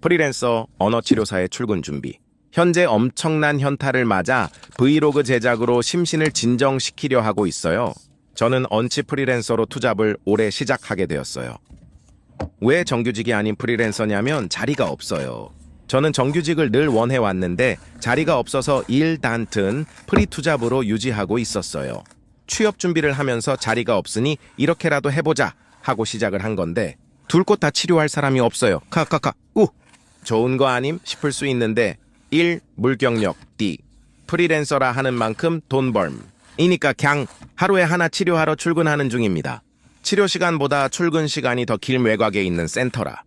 프리랜서 언어치료사의 출근 준비. 현재 엄청난 현타를 맞아 브이로그 제작으로 심신을 진정시키려 하고 있어요. 저는 언치 프리랜서로 투잡을 올해 시작하게 되었어요. 왜 정규직이 아닌 프리랜서냐면 자리가 없어요. 저는 정규직을 늘 원해왔는데 자리가 없어서 일 단튼 프리 투잡으로 유지하고 있었어요. 취업 준비를 하면서 자리가 없으니 이렇게라도 해보자 하고 시작을 한 건데 둘 곳 다 치료할 사람이 없어요. 카카카 우 좋은 거 아님 싶을 수 있는데 1. 물경력 D. 프리랜서라 하는 만큼 돈 벌m 이니까 그냥 하루에 하나 치료하러 출근하는 중입니다. 치료 시간보다 출근 시간이 더 길 외곽에 있는 센터라.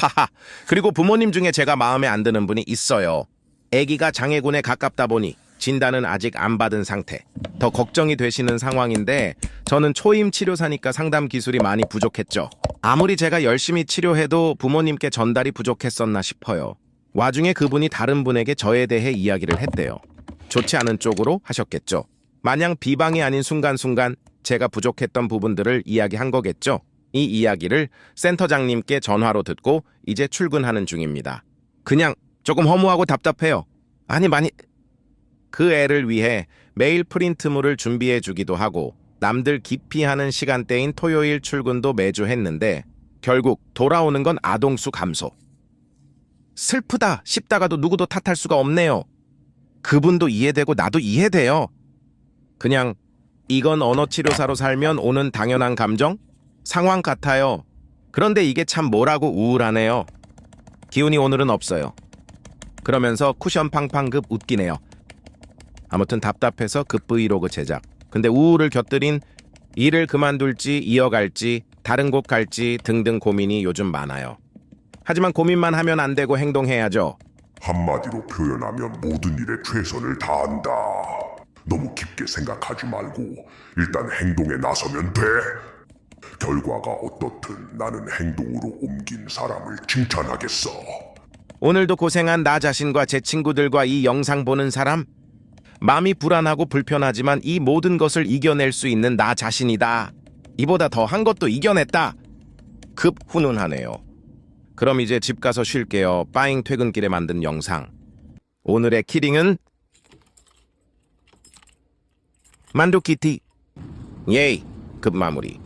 하하. 그리고 부모님 중에 제가 마음에 안 드는 분이 있어요. 아기가 장애군에 가깝다 보니 진단은 아직 안 받은 상태. 더 걱정이 되시는 상황인데 저는 초임 치료사니까 상담 기술이 많이 부족했죠. 아무리 제가 열심히 치료해도 부모님께 전달이 부족했었나 싶어요. 와중에 그분이 다른 분에게 저에 대해 이야기를 했대요. 좋지 않은 쪽으로 하셨겠죠. 마냥 비방이 아닌 순간순간 제가 부족했던 부분들을 이야기한 거겠죠. 이 이야기를 센터장님께 전화로 듣고 이제 출근하는 중입니다. 그냥 조금 허무하고 답답해요. 아니 많이 그 애를 위해 매일 프린트물을 준비해 주기도 하고 남들 기피 하는 시간대인 토요일 출근도 매주 했는데 결국 돌아오는 건 아동수 감소. 슬프다 싶다가도 누구도 탓할 수가 없네요. 그분도 이해되고 나도 이해돼요. 그냥 이건 언어치료사로 살면 오는 당연한 감정? 상황 같아요. 그런데 이게 참 뭐라고 우울하네요. 기운이 오늘은 없어요. 그러면서 쿠션 팡팡급 웃기네요. 아무튼 답답해서 급 브이로그 제작. 근데 우울을 곁들인 일을 그만둘지 이어갈지 다른 곳 갈지 등등 고민이 요즘 많아요. 하지만 고민만 하면 안 되고 행동해야죠. 한마디로 표현하면 모든 일에 최선을 다한다. 너무 깊게 생각하지 말고 일단 행동에 나서면 돼. 결과가 어떻든 나는 행동으로 옮긴 사람을 칭찬하겠어. 오늘도 고생한 나 자신과 제 친구들과 이 영상 보는 사람 마음이 불안하고 불편하지만 이 모든 것을 이겨낼 수 있는 나 자신이다. 이보다 더한 것도 이겨냈다. 급 훈훈하네요. 그럼 이제 집 가서 쉴게요. 빠잉 퇴근길에 만든 영상. 오늘의 키링은 만두 키티. 예이 급 마무리.